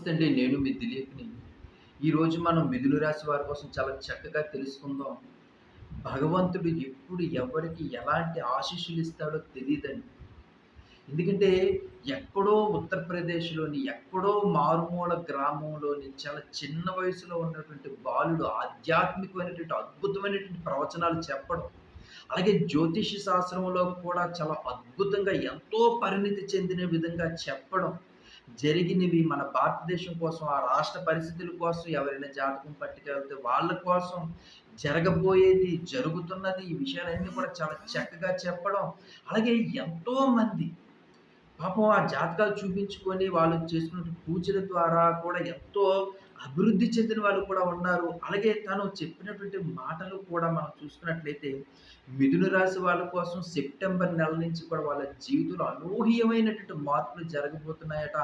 నమస్తే నేను మీ దిలీప్ని ఈరోజు మనం మిథులు రాశి వారి కోసం చాలా చక్కగా తెలుసుకుందాం. భగవంతుడు ఎప్పుడు ఎవరికి ఎలాంటి ఆశీస్సులు ఇస్తాడో తెలియదండి ఎందుకంటే ఎక్కడో ఉత్తరప్రదేశ్లోని ఎక్కడో మారుమూల గ్రామంలోని చాలా చిన్న వయసులో ఉన్నటువంటి బాలుడు ఆధ్యాత్మికమైనటువంటి అద్భుతమైనటువంటి ప్రవచనాలు చెప్పడం అలాగే జ్యోతిష శాస్త్రంలో కూడా చాలా అద్భుతంగా ఎంతో పరిణితి చెందిన విధంగా చెప్పడం జరిగినవి మన భారతదేశం కోసం ఆ రాష్ట్ర పరిస్థితుల కోసం ఎవరైనా జాతకం పట్టుకెళ్తే వాళ్ళ కోసం జరగబోయేది జరుగుతున్నది ఈ విషయాలన్నీ కూడా చాలా చక్కగా చెప్పడం. అలాగే ఎంతో మంది పాపం ఆ జాతకాలు చూపించుకొని వాళ్ళు చేసుకున్న పూజల ద్వారా కూడా ఎంతో అభివృద్ధి చెందిన వాళ్ళు కూడా ఉన్నారు. అలాగే తను చెప్పినటువంటి మాటలు కూడా మనం చూసుకున్నట్లయితే మిథున రాశి వాళ్ళ కోసం సెప్టెంబర్ నెల నుంచి కూడా వాళ్ళ జీవితంలో అనూహ్యమైనటువంటి మార్పులు జరగబోతున్నాయట.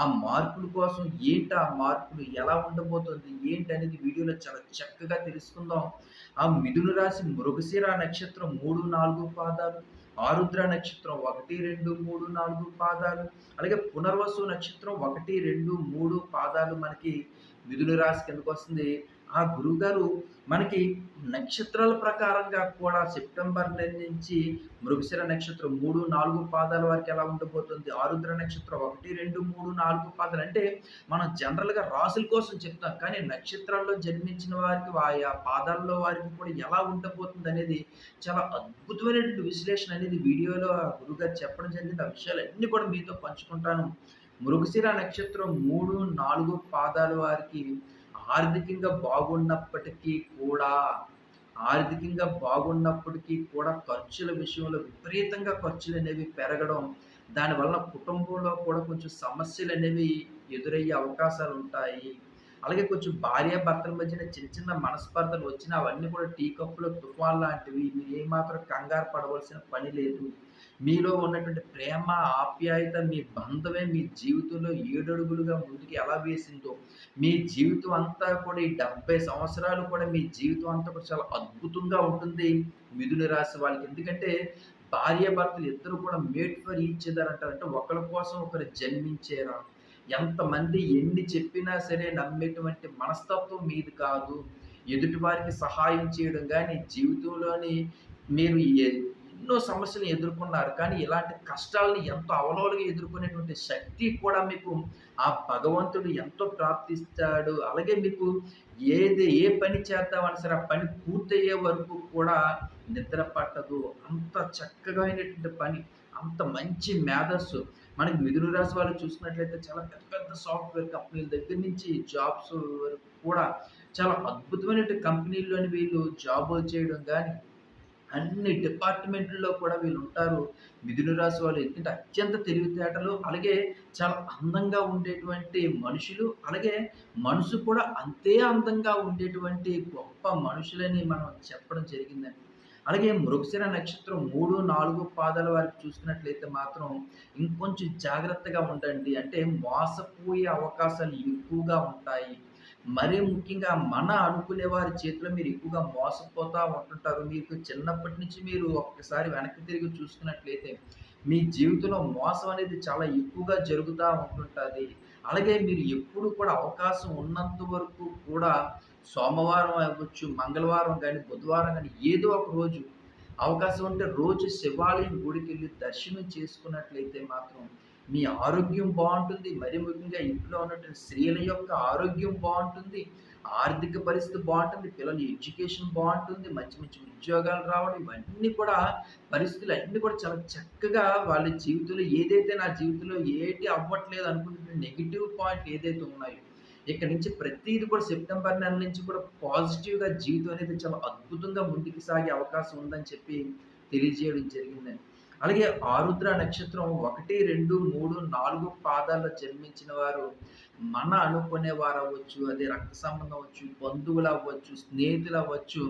ఆ మార్పుల కోసం ఏంటి ఆ మార్పులు ఎలా ఉండబోతుంది ఏంటి అనేది వీడియోలో చాలా చక్కగా తెలుసుకుందాం. ఆ మిథున రాశి మృగశిర నక్షత్రం మూడు నాలుగు పాదాలు. ఆరుద్ర నక్షత్రం ఒకటి రెండు మూడు నాలుగు పాదాలు. అలాగే పునర్వసు నక్షత్రం ఒకటి రెండు మూడు పాదాలు మనకి మిథున రాశి కిందకు వస్తుంది. ఆ గురువుగారు మనకి నక్షత్రాల ప్రకారంగా కూడా సెప్టెంబర్ నెల నుంచి మృగశిర నక్షత్రం మూడు నాలుగు పాదాల వరకు ఎలా ఉండబోతుంది ఆరుద్ర నక్షత్రం ఒకటి రెండు మూడు నాలుగు పాదాలు. అంటే మనం జనరల్గా రాసుల కోసం చెప్తాం. కానీ నక్షత్రాల్లో జన్మించిన వారికి ఆయా పాదాల్లో వారికి కూడా ఎలా ఉండబోతుంది అనేది చాలా అద్భుతమైనటువంటి విశ్లేషణ అనేది వీడియోలో గురుగారు చెప్పడం జరిగింది. ఆ విషయాలన్నీ కూడా మీతో పంచుకుంటాను. మృగశిర నక్షత్రం మూడు నాలుగు పాదాల వారికి ఆర్థికంగా బాగున్నప్పటికీ కూడా ఆర్థికంగా బాగున్నప్పటికీ కూడా ఖర్చుల విషయంలో విపరీతంగా ఖర్చులు అనేవి పెరగడం దానివల్ల కుటుంబంలో కూడా కొంచెం సమస్యలు అనేవి ఎదురయ్యే అవకాశాలు ఉంటాయి. అలాగే కొంచెం భార్య భర్తల మధ్యన చిన్న చిన్న మనస్పర్ధలు వచ్చినా అవన్నీ కూడా టీ కప్పులు తుఫాన్ లాంటివి మీరు ఏమాత్రం కంగారు పడవలసిన పని లేదు. మీలో ఉన్నటువంటి ప్రేమ ఆప్యాయత మీ బంధమే మీ జీవితంలో ఏడడుగులుగా ముందుకు ఎలా వేసిందో మీ జీవితం అంతా కూడా ఈ డెబ్బై సంవత్సరాలు కూడా మీ జీవితం అంతా కూడా చాలా అద్భుతంగా ఉంటుంది మిథున రాశి వాళ్ళకి. ఎందుకంటే భార్య భర్తలు ఇద్దరు కూడా మేట్ ఫర్ ఈచ్ అదర్ అంటారంటే ఒకరి కోసం ఒకరు జన్మించేరా? ఎంతమంది ఎన్ని చెప్పినా సరే నమ్మేటువంటి మనస్తత్వం మీది కాదు. ఎదుటి వారికి సహాయం చేయడం కానీ జీవితంలోని మీరు ఎన్నో సమస్యలు ఎదుర్కొన్నారు. కానీ ఇలాంటి కష్టాలని ఎంతో అవలోలుగా ఎదుర్కొనేటువంటి శక్తి కూడా మీకు ఆ భగవంతుడు ఎంతో ప్రాప్తిస్తాడు. అలాగే మీకు ఏది ఏ పని చేద్దామని సరే ఆ పని పూర్తయ్యే వరకు కూడా నిద్ర పట్టదు. అంత చక్కగా అయినటువంటి పని అంత మంచి మేధస్సు. మనకి మిథున రాశి వాళ్ళు చూసినట్లయితే చాలా పెద్ద పెద్ద సాఫ్ట్వేర్ కంపెనీల దగ్గర నుంచి జాబ్స్ వరకు కూడా చాలా అద్భుతమైనటువంటి కంపెనీల్లోని వీళ్ళు జాబులు చేయడం కానీ అన్ని డిపార్ట్మెంట్లలో కూడా వీళ్ళు ఉంటారు. మిథున రాశి వాళ్ళు ఎందుకంటే అత్యంత తెలివితేటలు అలాగే చాలా అందంగా ఉండేటువంటి మనుషులు అలాగే మనసు కూడా అంతే అందంగా ఉండేటువంటి గొప్ప మనుషులని మనం చెప్పడం జరిగిందండి. అలాగే మృగశిర నక్షత్రం మూడు నాలుగు పాదాల వారికి చూసుకున్నట్లయితే మాత్రం ఇంకొంచెం జాగ్రత్తగా ఉండండి. అంటే మోసపోయే అవకాశాలు ఎక్కువగా ఉంటాయి. మరీ ముఖ్యంగా మన అనుకునే వారి చేతిలో మీరు ఎక్కువగా మోసపోతూ ఉంటుంటారు. మీకు చిన్నప్పటి నుంచి మీరు ఒక్కసారి వెనక్కి తిరిగి చూసుకున్నట్లయితే మీ జీవితంలో మోసం అనేది చాలా ఎక్కువగా జరుగుతూ ఉంటుంటుంది. అలాగే మీరు ఎప్పుడు కూడా అవకాశం ఉన్నంత వరకు కూడా సోమవారం అవ్వచ్చు మంగళవారం కానీ బుధవారం కానీ ఏదో ఒక రోజు అవకాశం ఉంటే రోజు శివాలయం గుడికి వెళ్ళి దర్శనం చేసుకున్నట్లయితే మాత్రం మీ ఆరోగ్యం బాగుంటుంది. మరి ముఖ్యంగా ఇంట్లో ఉన్నటువంటి స్త్రీల యొక్క ఆరోగ్యం బాగుంటుంది. ఆర్థిక పరిస్థితి బాగుంటుంది. పిల్లల ఎడ్యుకేషన్ బాగుంటుంది. మంచి మంచి ఉద్యోగాలు రావడం ఇవన్నీ కూడా పరిస్థితులు అన్నీ కూడా చాలా చక్కగా వాళ్ళ జీవితంలో ఏదైతే నా జీవితంలో ఏటి అవ్వట్లేదు అనుకుంటున్న నెగిటివ్ పాయింట్ ఏదైతే ఉన్నాయో ఇక్కడ నుంచి ప్రతిది కూడా సెప్టెంబర్ నెల నుంచి కూడా పాజిటివ్గా జీవితం అనేది చాలా అద్భుతంగా ముందుకు సాగే అవకాశం ఉందని చెప్పి తెలియజేయడం జరిగిందండి. అలాగే ఆరుద్ర నక్షత్రం ఒకటి రెండు మూడు నాలుగు పాదాల్లో జన్మించిన వారు మన అనుకునే వారు అవ్వచ్చు అదే రక్త సంబంధం అవ్వచ్చు బంధువులు అవ్వచ్చు స్నేహితులు అవ్వచ్చు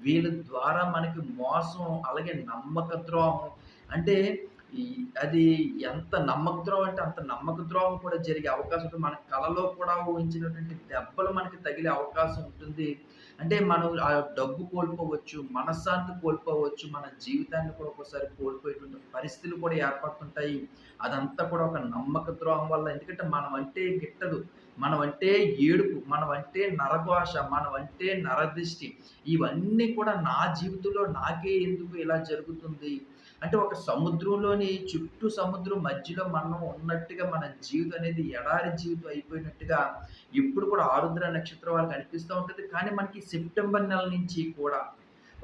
వీళ్ళ ద్వారా మనకి మోసం అలాగే నమ్మక ద్రోహం అంటే అది ఎంత నమ్మకద్రోహం అంటే అంత నమ్మకద్రోహం కూడా జరిగే అవకాశం ఉంటుంది. మన కళలో కూడా ఊహించినటువంటి దెబ్బలు మనకి తగిలే అవకాశం ఉంటుంది. అంటే మనం ఆ డబ్బు కోల్పోవచ్చు మనశ్శాంతి కోల్పోవచ్చు మన జీవితాన్ని కూడా ఒకసారి కోల్పోయేటువంటి పరిస్థితులు కూడా ఏర్పడుతుంటాయి. అదంతా కూడా ఒక నమ్మక ద్రోహం వల్ల. ఎందుకంటే మనం అంటే గిట్టదు. మనం అంటే ఏడుపు మనం అంటే నరఘోష మనం అంటే నరదృష్టి. ఇవన్నీ కూడా నా జీవితంలో నాకే ఎందుకు ఇలా జరుగుతుంది? అంటే ఒక సముద్రంలోని చుట్టూ సముద్రం మధ్యలో మనం ఉన్నట్టుగా మన జీవితం అనేది ఎడారి జీవితం అయిపోయినట్టుగా ఎప్పుడు కూడా ఆరుద్ర నక్షత్రం వాళ్ళకి అనిపిస్తూ ఉంటుంది. కానీ మనకి సెప్టెంబర్ నెల నుంచి కూడా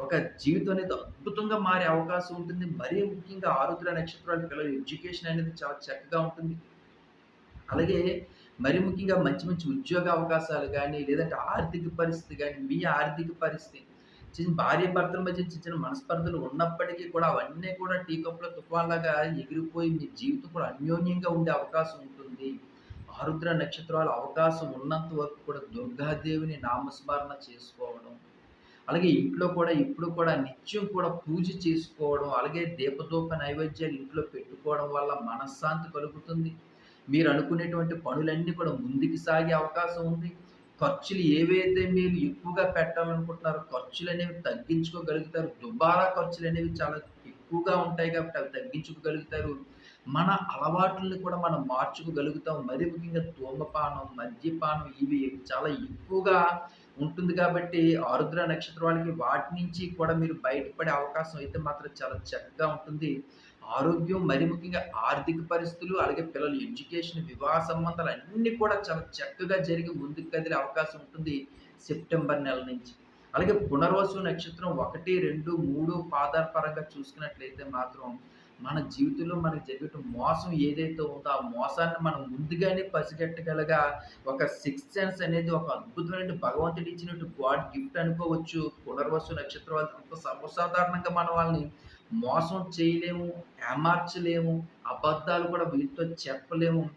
ఒక జీవితం అనేది అద్భుతంగా మారే అవకాశం ఉంటుంది. మరీ ముఖ్యంగా ఆరుద్ర నక్షత్రాల పిల్లల ఎడ్యుకేషన్ అనేది చాలా చక్కగా ఉంటుంది. అలాగే మరి ముఖ్యంగా మంచి మంచి ఉద్యోగ అవకాశాలు కానీ లేదంటే ఆర్థిక పరిస్థితి కానీ మీ ఆర్థిక పరిస్థితి చిన్న భార్య భర్తల మధ్య చిన్న చిన్న మనస్పర్ధలు ఉన్నప్పటికీ కూడా అవన్నీ కూడా టీ కప్లో తుఫాన్లాగా ఎగిరిపోయి మీ జీవితం కూడా అన్యోన్యంగా ఉండే అవకాశం ఉంటుంది. ఆరుద్ర నక్షత్రాల అవకాశం ఉన్నంత వరకు కూడా దుర్గాదేవిని నామస్మరణ చేసుకోవడం అలాగే ఇంట్లో కూడా ఇప్పుడు కూడా నిత్యం కూడా పూజ చేసుకోవడం అలాగే దీపదూప నైవేద్యాలు ఇంట్లో పెట్టుకోవడం వల్ల మనశ్శాంతి కలుగుతుంది. మీరు అనుకునేటువంటి పనులన్నీ కూడా ముందుకు సాగే అవకాశం ఉంది. ఖర్చులు ఏవైతే మీరు ఎక్కువగా పెట్టాలనుకుంటున్నారో ఖర్చులు అనేవి తగ్గించుకోగలుగుతారు. దుబారా ఖర్చులు అనేవి చాలా ఎక్కువగా ఉంటాయి కాబట్టి అవి తగ్గించుకోగలుగుతారు. మన అలవాట్లని కూడా మనం మార్చుకోగలుగుతాం. మరి ముఖ్యంగా ధూమపానం మద్యపానం ఇవి చాలా ఎక్కువగా ఉంటుంది కాబట్టి ఆరుద్ర నక్షత్రం వాళ్ళకి వాటి నుంచి కూడా మీరు బయటపడే అవకాశం అయితే మాత్రం చాలా చక్కగా ఉంటుంది. ఆరోగ్యం మరి ముఖ్యంగా ఆర్థిక పరిస్థితులు అలాగే పిల్లల ఎడ్యుకేషన్ వివాహ సంబంధాలు అన్నీ కూడా చాలా చక్కగా జరిగి ముందుకు కదిలే అవకాశం ఉంటుంది సెప్టెంబర్ నెల నుంచి. అలాగే పునర్వసు నక్షత్రం ఒకటి రెండు మూడు పాదాల పరంగా చూసుకున్నట్లయితే మాత్రం మన జీవితంలో మనకు జరిగే మోసం ఏదైతే ఉందో ఆ మోసాన్ని మనం ముందుగానే పసిగట్టగలగా ఒక సిక్స్ సెన్స్ అనేది ఒక అద్భుతమైన భగవంతుడు ఇచ్చినట్టు గాడ్ గిఫ్ట్ అనుకోవచ్చు. పునర్వసు నక్షత్రం అంత సర్వసాధారణంగా మన వాళ్ళని మోసం చేయలేము ఏమార్చలేము అబద్ధాలు కూడా వీటితో చెప్పలేము.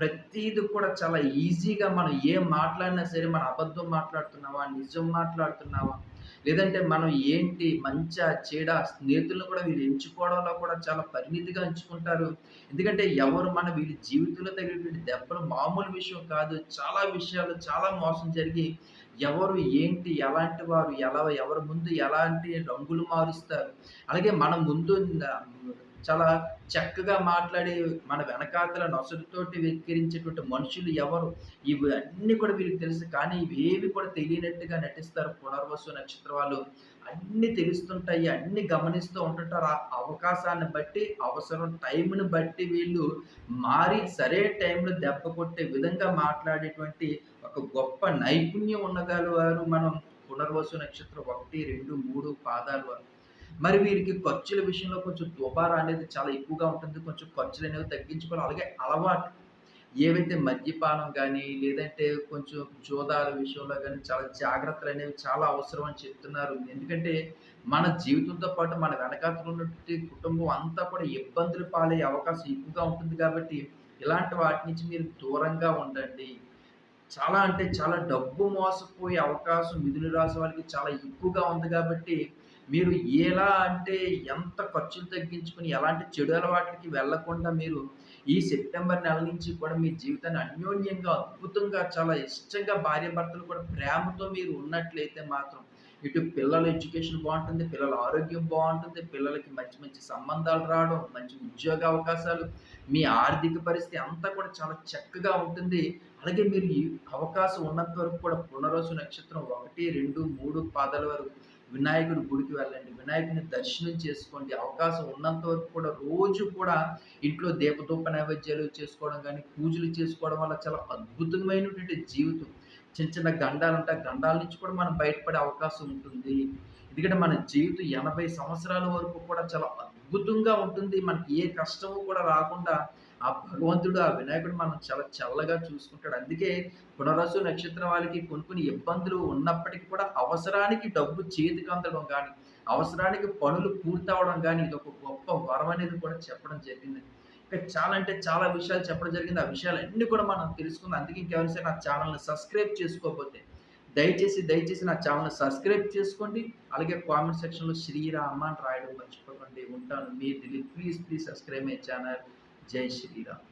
ప్రతిది కూడా చాలా ఈజీగా మనం ఏం మాట్లాడినా సరే మన అబద్ధం మాట్లాడుతున్నావా నిజం మాట్లాడుతున్నావా? లేదంటే మనం ఏంటి మంచి చెడ స్నేహితులను కూడా వీళ్ళు ఎంచుకోవడంలో కూడా చాలా పరిణితిగా ఎంచుకుంటారు. ఎందుకంటే ఎవరు మన వీళ్ళ జీవితంలో తగినటువంటి దెబ్బలు మామూలు విషయం కాదు. చాలా విషయాలు చాలా మోసం జరిగి ఎవరు ఏంటి ఎలాంటి వారు ఎలా ఎవరి ముందు ఎలాంటి రంగులు మారుస్తారు. అలాగే మన ముందు చాలా చక్కగా మాట్లాడి మన వెనకాతల నొసటితోటి వెక్కిరించేటువంటి మనుషులు ఎవరు? ఇవి కూడా వీళ్ళకి తెలుసు. కానీ ఇవేవి కూడా తెలియనట్టుగా నటిస్తారు పునర్వసు నక్షత్ర వాళ్ళు అన్నీ తెలుస్తుంటాయి అన్నీ గమనిస్తూ ఉంటుంటారు. ఆ అవకాశాన్ని బట్టి అవసరం టైంని బట్టి వీళ్ళు మారి సరే టైంలో దెబ్బ కొట్టే విధంగా మాట్లాడేటువంటి ఒక గొప్ప నైపుణ్యం ఉన్నగలవారు మనం పునర్వసు నక్షత్రం ఒకటి రెండు మూడు పాదాలు వారు. మరి వీరికి ఖర్చుల విషయంలో కొంచెం దుబారా అనేది చాలా ఎక్కువగా ఉంటుంది. కొంచెం ఖర్చులు అనేవి తగ్గించుకోవాలి అలాగే అలవాటు. ఏవైతే మద్యపానం కానీ లేదంటే కొంచెం జోదాల విషయంలో కానీ చాలా జాగ్రత్తలు అనేవి చాలా అవసరం అని చెప్తున్నారు. ఎందుకంటే మన జీవితంతో పాటు మన వెనకాతలు ఉన్నటువంటి కుటుంబం అంతా కూడా ఇబ్బందులు పాలయ్యే అవకాశం ఎక్కువగా ఉంటుంది కాబట్టి ఇలాంటి వాటి నుంచి మీరు దూరంగా ఉండండి. చాలా అంటే చాలా డబ్బు మోసపోయే అవకాశం మిథున రాశి వాళ్ళకి చాలా ఎక్కువగా ఉంది కాబట్టి మీరు ఎలా అంటే ఎంత ఖర్చులు తగ్గించుకొని ఎలాంటి చెడు అలవాట్లకి వెళ్ళకుండా మీరు ఈ సెప్టెంబర్ నెల నుంచి కూడా మీ జీవితాన్ని అన్యోన్యంగా అద్భుతంగా చాలా ఇష్టంగా భార్యాభర్తలు కూడా ప్రేమతో మీరు ఉన్నట్లయితే మాత్రం ఇటు పిల్లల ఎడ్యుకేషన్ బాగుంటుంది పిల్లల ఆరోగ్యం బాగుంటుంది పిల్లలకి మంచి మంచి సంబంధాలు రావడం మంచి ఉద్యోగ అవకాశాలు మీ ఆర్థిక పరిస్థితి అంతా కూడా చాలా చక్కగా ఉంటుంది. అలాగే మీరు ఈ అవకాశం ఉన్నంత వరకు కూడా పునరోజు నక్షత్రం ఒకటి రెండు మూడు పాదల వరకు వినాయకుడి గుడికి వెళ్ళండి. వినాయకుని దర్శనం చేసుకోండి. అవకాశం ఉన్నంత వరకు కూడా రోజు కూడా ఇంట్లో దీపదూప నైవేద్యాలు చేసుకోవడం కానీ పూజలు చేసుకోవడం వల్ల చాలా అద్భుతమైనటువంటి జీవితం. చిన్న చిన్న గండాలు ఉంటాయి గండాల నుంచి కూడా మనం బయటపడే అవకాశం ఉంటుంది. ఎందుకంటే మన జీవితం ఎనభై సంవత్సరాల వరకు కూడా చాలా అద్భుతంగా ఉంటుంది. మనకి ఏ కష్టము కూడా రాకుండా ఆ భగవంతుడు ఆ వినాయకుడు మనం చాలా చల్లగా చూసుకుంటాడు. అందుకే పునరసు నక్షత్రం వాళ్ళకి కొన్ని కొన్ని ఇబ్బందులు ఉన్నప్పటికీ కూడా అవసరానికి డబ్బు చేతికి అందడం కానీ అవసరానికి పనులు పూర్తవడం కానీ ఇది ఒక గొప్ప వరం అనేది కూడా చెప్పడం జరిగింది. ఇంకా చాలా అంటే చాలా విషయాలు చెప్పడం జరిగింది. ఆ విషయాలన్నీ కూడా మనం తెలుసుకుందాం. అందుకే ఇంకెవరిసే నా ఛానల్ని సబ్స్క్రైబ్ చేసుకోకపోతే దయచేసి దయచేసి నా ఛానల్ సబ్స్క్రైబ్ చేసుకోండి. అలాగే కామెంట్ సెక్షన్లో శ్రీరామ అని రాయడం మర్చిపోకండి. ఉంటాను. మీ Dileep please please subscribe my channel. జై శ్రీరామ్.